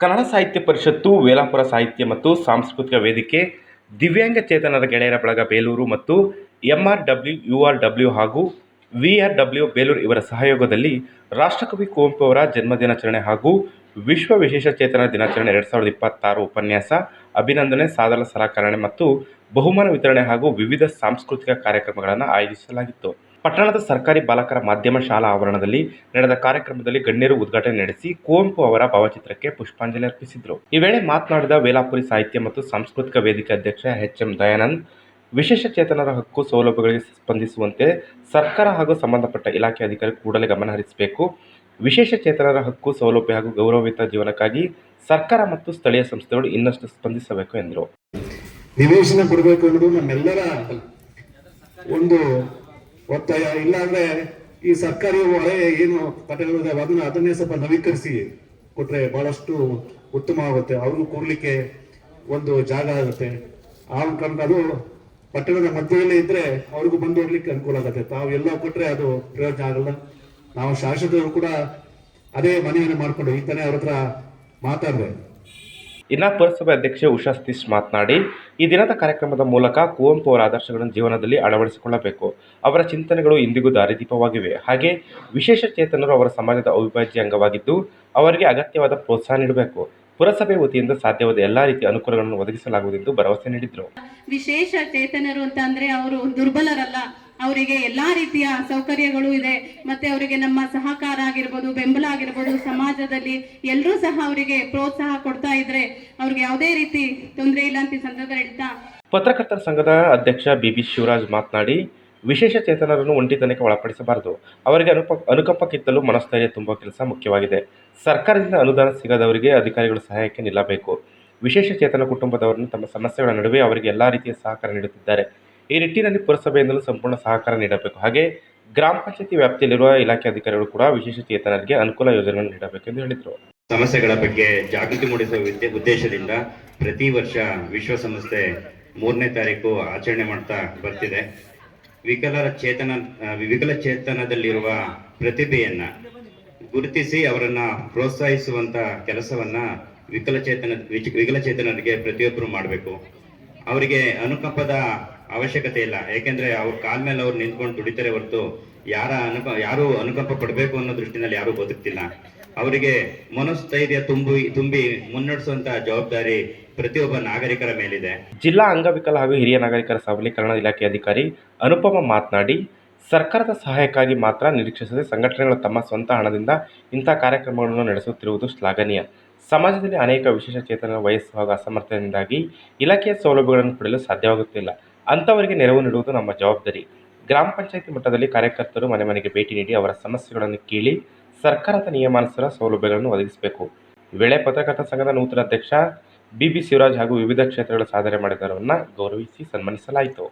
ಕನ್ನಡ ಸಾಹಿತ್ಯ ಪರಿಷತ್ತು, ವೇಲಾಪುರ ಸಾಹಿತ್ಯ ಮತ್ತು ಸಾಂಸ್ಕೃತಿಕ ವೇದಿಕೆ, ದಿವ್ಯಾಂಗ ಚೇತನರ ಗೆಳೆಯರ ಬಳಗ ಬೇಲೂರು ಮತ್ತು M R W U R W ಹಾಗೂ ವಿ ಆರ್ ಡಬ್ಲ್ಯೂ ಬೇಲೂರು ಇವರ ಸಹಯೋಗದಲ್ಲಿ ರಾಷ್ಟ್ರಕವಿ ಕುವೆಂಪು ಅವರ ಜನ್ಮದಿನಾಚರಣೆ ಹಾಗೂ ವಿಶ್ವ ವಿಶೇಷ ಚೇತನ ದಿನಾಚರಣೆ ಎರಡು ಸಾವಿರದ ಇಪ್ಪತ್ತಾರು ಉಪನ್ಯಾಸ, ಅಭಿನಂದನೆ ಸಾಧನ ಸಲಕರಣೆ ಮತ್ತು ಬಹುಮಾನ ವಿತರಣೆ ಹಾಗೂ ವಿವಿಧ ಸಾಂಸ್ಕೃತಿಕ ಕಾರ್ಯಕ್ರಮಗಳನ್ನು ಆಯೋಜಿಸಲಾಗಿತ್ತು. ಪಟ್ಟಣದ ಸರ್ಕಾರಿ ಬಾಲಕರ ಮಾಧ್ಯಮ ಶಾಲಾ ಆವರಣದಲ್ಲಿ ನಡೆದ ಕಾರ್ಯಕ್ರಮದಲ್ಲಿ ಗಣ್ಯರು ಉದ್ಘಾಟನೆ ನಡೆಸಿ ಕುವೆಂಪು ಅವರ ಭಾವಚಿತ್ರಕ್ಕೆ ಪುಷ್ಪಾಂಜಲಿ ಅರ್ಪಿಸಿದರು. ಈ ವೇಳೆ ಮಾತನಾಡಿದ ವೇಲಾಪುರಿ ಸಾಹಿತ್ಯ ಮತ್ತು ಸಾಂಸ್ಕೃತಿಕ ವೇದಿಕೆ ಅಧ್ಯಕ್ಷ ಎಚ್ ಎಂ ದಯಾನಂದ್ ವಿಶೇಷಚೇತನರ ಹಕ್ಕು ಸೌಲಭ್ಯಗಳಿಗೆ ಸ್ಪಂದಿಸುವಂತೆ ಸರ್ಕಾರ ಹಾಗೂ ಸಂಬಂಧಪಟ್ಟ ಇಲಾಖೆ ಅಧಿಕಾರಿ ಕೂಡಲೇ ಗಮನಹರಿಸಬೇಕು ವಿಶೇಷ ಚೇತನರ ಹಕ್ಕು, ಸೌಲಭ್ಯ ಹಾಗೂ ಗೌರವಯುತ ಜೀವನಕ್ಕಾಗಿ ಸರ್ಕಾರ ಮತ್ತು ಸ್ಥಳೀಯ ಸಂಸ್ಥೆಗಳು ಇನ್ನಷ್ಟು ಸ್ಪಂದಿಸಬೇಕು ಎಂದರು. ನಿವೇಶನ ಕೊಡಬೇಕು ಅನ್ನೋದು ನಮ್ಮೆಲ್ಲರ ಒಂದು ಒತ್ತಾಯ ಇಲ್ಲಾಂದ್ರೆ ಈ ಸರ್ಕಾರಿ ಹೊಳೆ ಏನು ಕಟ್ಟಡಗಳಿದೆ ಅದನ್ನ ಅದನ್ನೇ ಸ್ವಲ್ಪ ನವೀಕರಿಸಿ ಕೊಟ್ರೆ ಬಹಳಷ್ಟು ಉತ್ತಮ ಆಗುತ್ತೆ. ಅವ್ರಿಗೂ ಕೂರ್ಲಿಕ್ಕೆ ಒಂದು ಜಾಗ ಆಗುತ್ತೆ. ಆ ಕಾರಣ ಅದು ಪಟ್ಟಣದ ಮಧ್ಯದಲ್ಲೇ ಇದ್ರೆ ಅವ್ರಿಗೂ ಬಂದು ಹೋಗ್ಲಿಕ್ಕೆ ಅನುಕೂಲ ಆಗುತ್ತೆ. ತಾವು ಎಲ್ಲ ಕೊಟ್ರೆ ಅದು ಪ್ರಯೋಜನ ಆಗಲ್ಲ. ನಾವು ಶಾಸಕರು ಕೂಡ ಅದೇ ಮನೆಯನ್ನು ಮಾಡಿಕೊಂಡು ಈ ತಾನೇ ಅವ್ರ ಹತ್ರ ಮಾತಾಡಿದೆ. ಇನ್ನು ಪುರಸಭೆ ಅಧ್ಯಕ್ಷೆ ಉಷಾ ಸತೀಶ್ ಮಾತನಾಡಿ, ಈ ದಿನದ ಕಾರ್ಯಕ್ರಮದ ಮೂಲಕ ಕುವೆಂಪು ಅವರ ಆದರ್ಶಗಳನ್ನು ಜೀವನದಲ್ಲಿ ಅಳವಡಿಸಿಕೊಳ್ಳಬೇಕು. ಅವರ ಚಿಂತನೆಗಳು ಇಂದಿಗೂ ದಾರಿದೀಪವಾಗಿವೆ. ಹಾಗೆ ವಿಶೇಷ ಚೇತನರು ಅವರ ಸಮಾಜದ ಅವಿಭಾಜ್ಯ ಅಂಗವಾಗಿದ್ದು, ಅವರಿಗೆ ಅಗತ್ಯವಾದ ಪ್ರೋತ್ಸಾಹ ನೀಡಬೇಕು. ಪುರಸಭೆ ವತಿಯಿಂದ ಸಾಧ್ಯವಾದ ಎಲ್ಲ ರೀತಿಯ ಅನುಕೂಲಗಳನ್ನು ಒದಗಿಸಲಾಗುವುದು ಎಂದು ಭರವಸೆ ನೀಡಿದರು. ವಿಶೇಷ ಚೇತನರು ಅಂತ ಅಂದ್ರೆ ಅವರು ದುರ್ಬಲರಲ್ಲ. ಅವರಿಗೆ ಎಲ್ಲಾ ರೀತಿಯ ಸೌಕರ್ಯಗಳು ಇದೆ. ಮತ್ತೆ ಅವರಿಗೆ ನಮ್ಮ ಸಹಕಾರ ಆಗಿರ್ಬೋದು, ಬೆಂಬಲ ಆಗಿರ್ಬೋದು, ಸಮಾಜದಲ್ಲಿ ಎಲ್ಲರೂ ಸಹ ಅವರಿಗೆ ಪ್ರೋತ್ಸಾಹ ಕೊಡ್ತಾ ಇದ್ರೆ ಅವ್ರಿಗೆ ಯಾವುದೇ ರೀತಿ ತೊಂದರೆ ಇಲ್ಲ ಅಂತ ಸಂದರ್ಭ ಹೇಳ್ತಾ. ಪತ್ರಕರ್ತರ ಸಂಘದ ಅಧ್ಯಕ್ಷ ಬಿಬಿ ಶಿವರಾಜ್ ಮಾತನಾಡಿ, ವಿಶೇಷ ಚೇತನರನ್ನು ಒಂಟಿತನಕ್ಕೆ ಒಳಪಡಿಸಬಾರದು. ಅವರಿಗೆ ಅನುಪ ಅನುಕಂಪ ಕಿತ್ತಲು ಮನಸ್ಥೈರ್ಯ ತುಂಬುವ ಕೆಲಸ ಮುಖ್ಯವಾಗಿದೆ. ಸರ್ಕಾರದಿಂದ ಅನುದಾನ ಸಿಗದವರಿಗೆ ಅಧಿಕಾರಿಗಳು ಸಹಾಯಕ್ಕೆ ನಿಲ್ಲಬೇಕು. ವಿಶೇಷ ಚೇತನ ಕುಟುಂಬದವರನ್ನು ತಮ್ಮ ಸಮಸ್ಯೆಗಳ ನಡುವೆ ಅವರಿಗೆ ಎಲ್ಲ ರೀತಿಯ ಸಹಕಾರ ನೀಡುತ್ತಿದ್ದಾರೆ. ಈ ನಿಟ್ಟಿನಲ್ಲಿ ಪುರಸಭೆಯಿಂದಲೂ ಸಂಪೂರ್ಣ ಸಹಕಾರ ನೀಡಬೇಕು. ಹಾಗೆ ಗ್ರಾಮ ಪಂಚಾಯತಿ ವ್ಯಾಪ್ತಿಯಲ್ಲಿರುವ ಇಲಾಖೆ ಅಧಿಕಾರಿಗಳು ಕೂಡ ವಿಶೇಷ ಚೇತನರಿಗೆ ಅನುಕೂಲ ಯೋಜನೆಗಳನ್ನು ನೀಡಬೇಕು ಎಂದು ಹೇಳಿದರು. ಸಮಸ್ಯೆಗಳ ಬಗ್ಗೆ ಜಾಗೃತಿ ಮೂಡಿಸುವ ಉದ್ದೇಶದಿಂದ ಪ್ರತಿ ವರ್ಷ ವಿಶ್ವಸಂಸ್ಥೆ ಮೂರನೇ ತಾರೀಕು ಆಚರಣೆ ಮಾಡ್ತಾ ಬರ್ತಿದೆ. ವಿಕಲರ ಚೇತನ ವಿಕಲಚೇತನದಲ್ಲಿರುವ ಪ್ರತಿಭೆಯನ್ನ ಗುರುತಿಸಿ ಅವರನ್ನ ಪ್ರೋತ್ಸಾಹಿಸುವಂತ ಕೆಲಸವನ್ನ ವಿಕಲಚೇತನ ವಿಕಲಚೇತನರಿಗೆ ಪ್ರತಿಯೊಬ್ಬರು ಮಾಡಬೇಕು. ಅವರಿಗೆ ಅನುಕಂಪದ ಅವಶ್ಯಕತೆ ಇಲ್ಲ. ಯಾಕೆಂದ್ರೆ ಅವ್ರ ಕಾಲ್ ಮೇಲೆ ಅವ್ರು ನಿಂತ್ಕೊಂಡು ದುಡಿತಾರೆ ಹೊರತು ಯಾರ ಅನುಕ ಯಾರು ಅನುಕಂಪ ಪಡಬೇಕು ಅನ್ನೋ ದೃಷ್ಟಿನಲ್ಲಿ ಯಾರು ಬದುಕ್ತಿಲ್ಲ. ಅವರಿಗೆ ಮನಸ್ಥೈರ್ಯ ತುಂಬಿ ತುಂಬಿ ಮುನ್ನಡೆಸುವಂತ ಜವಾಬ್ದಾರಿ ಪ್ರತಿಯೊಬ್ಬ ನಾಗರಿಕರ ಮೇಲಿದೆ. ಜಿಲ್ಲಾ ಅಂಗವಿಕಲ ಹಾಗೂ ಹಿರಿಯ ನಾಗರಿಕರ ಸಬಲೀಕರಣ ಇಲಾಖೆ ಅಧಿಕಾರಿ ಅನುಪಮ ಮಾತನಾಡಿ, ಸರ್ಕಾರದ ಸಹಾಯಕ್ಕಾಗಿ ಮಾತ್ರ ನಿರೀಕ್ಷಿಸದೆ ಸಂಘಟನೆಗಳು ತಮ್ಮ ಸ್ವಂತ ಹಣದಿಂದ ಇಂಥ ಕಾರ್ಯಕ್ರಮಗಳನ್ನು ನಡೆಸುತ್ತಿರುವುದು ಶ್ಲಾಘನೀಯ. ಸಮಾಜದಲ್ಲಿ ಅನೇಕ ವಿಶೇಷ ಚೇತನರ ವಯಸ್ಸು ಹಾಗೂ ಅಸಮರ್ಥದಿಂದಾಗಿ ಇಲಾಖೆಯ ಸೌಲಭ್ಯಗಳನ್ನು ಪಡೆಯಲು ಸಾಧ್ಯವಾಗುತ್ತಿಲ್ಲ. ಅಂಥವರಿಗೆ ನೆರವು ನೀಡುವುದು ನಮ್ಮ ಜವಾಬ್ದಾರಿ. ಗ್ರಾಮ ಪಂಚಾಯಿತಿ ಮಟ್ಟದಲ್ಲಿ ಕಾರ್ಯಕರ್ತರು ಮನೆ ಮನೆಗೆ ಭೇಟಿ ನೀಡಿ ಅವರ ಸಮಸ್ಯೆಗಳನ್ನು ಕೇಳಿ ಸರ್ಕಾರದ ನಿಯಮಾನುಸಾರ ಸೌಲಭ್ಯಗಳನ್ನು ಒದಗಿಸಬೇಕು. ವೇಳೆ ಪತ್ರಕರ್ತ ಸಂಘದ ನೂತನ ಅಧ್ಯಕ್ಷ, ಬಿಬಿ ಶಿವರಾಜ್ ಹಾಗೂ ವಿವಿಧ ಕ್ಷೇತ್ರಗಳ ಸಾಧನೆ ಮಾಡಿದವರನ್ನು ಗೌರವಿಸಿ ಸನ್ಮಾನಿಸಲಾಯಿತು.